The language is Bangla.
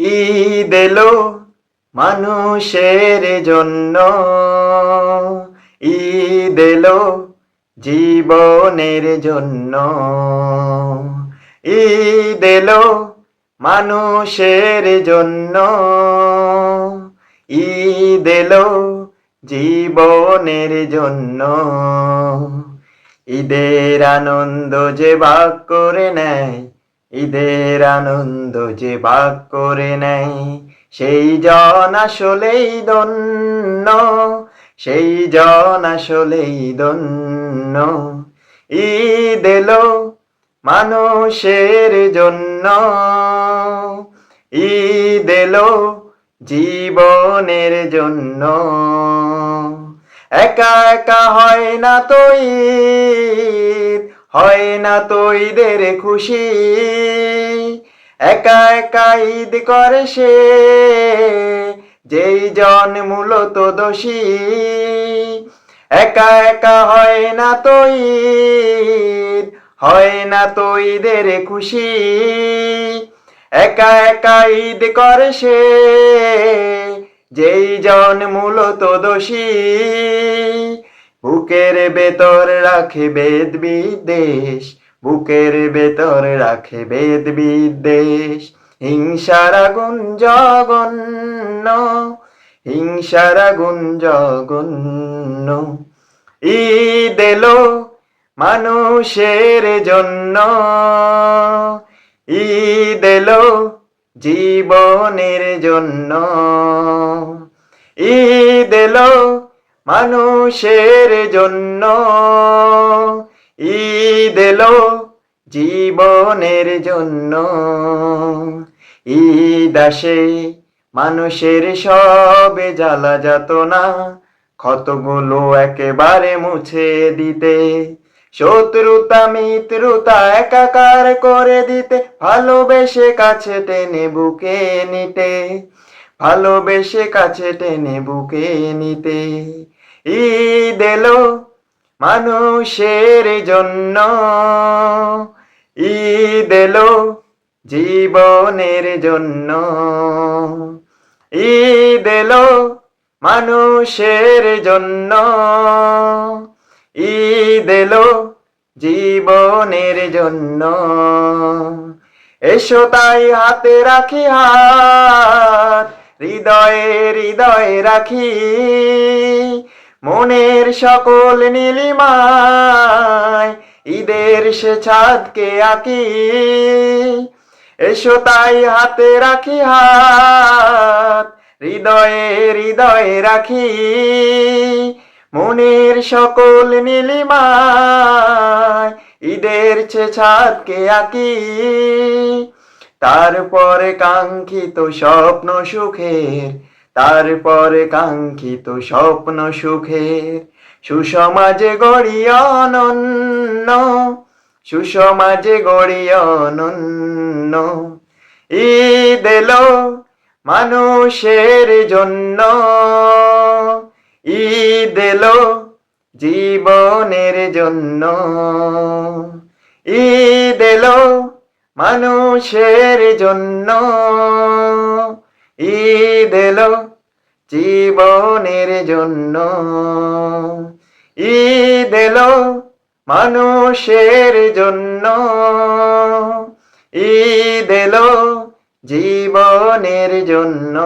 ঈদ এলো মানুষের জন্য। ঈদ এলো জীবনের জন্য। ঈদ এলো মানুষের জন্য। ঈদ এলো জীবনের জন্য। ঈদের আনন্দ যে ভাগ করে নেয় ঈদের আনন্দ যে ভাগ করে নেয়, সেই জন আসলেই দন্য সেই জন আসলেই দন্য ঈদ এলো মানুষের জন্য, ঈদ এলো জীবনের জন্য। একা একা হয় না তো ঈদ হয় না তো ঈদের খুশি। একা একা ঈদ করে সে, যেই জন মূলত দোষী। একা একা হয় না তো ঈদ, হয় না তো ঈদের খুশি। একা একা ঈদ করে সে, যেই জন মূলত দোষী। বুকের ভেতর রাখে বেদ বিদ্বেষ বুকের ভেতর রাখে বেদ বিদ্বেষ হিংসার আগুন জগন্ন হিংসার আগুন জগন্ন ঈদ এলো মানুষের জন্য। ঈদ এলো জীবনের জন্য। ঈদ এলো মানুষের জন্য। ঈদ এলো জীবনের জন্য। ঈদ আসে, মানুষের সবে জ্বালা যাত না ক্ষতগুলো একেবারে মুছে দিতে। শত্রুতা মিত্রতা একাকার করে দিতে। ভালোবেসে কাছে টেনে বুকে নিতে। ভালোবেসে কাছে টেনে বুকে নিতে। ঈদ এলো মানুষের জন্য। ঈদ এলো জীবনের জন্য। ঈদ এলো মানুষের জন্য। ঈদ এলো জীবনের জন্য। এসো তাই হাতে রাখি হাত। হৃদয়ে হৃদয়ে রাখি, মনের সকল নীলিমায় ঈদের সে ছাদকে আঁকি। এসো তাই হাতে রাখি হাত, হৃদয়ে হৃদয়ে রাখি, মনের সকল নীলিমায় ঈদের ছে ছাদকে আঁকি। তারপরে কাঙ্ক্ষিত স্বপ্ন সুখের, তারপরে কাঙ্ক্ষিত স্বপ্ন সুখের। সুসমাজে গড়ি অনন্য, সুসমাজে গড়ি অনন্য। ঈদ এলো মানুষের জন্য। ঈদ এলো জীবনের জন্য। ঈদ এলো মানুষের জন্য ঈদ এলো জীবনের জন্য। ঈদ এলো মানুষের জন্য। ঈদ এলো জীবনের জন্য।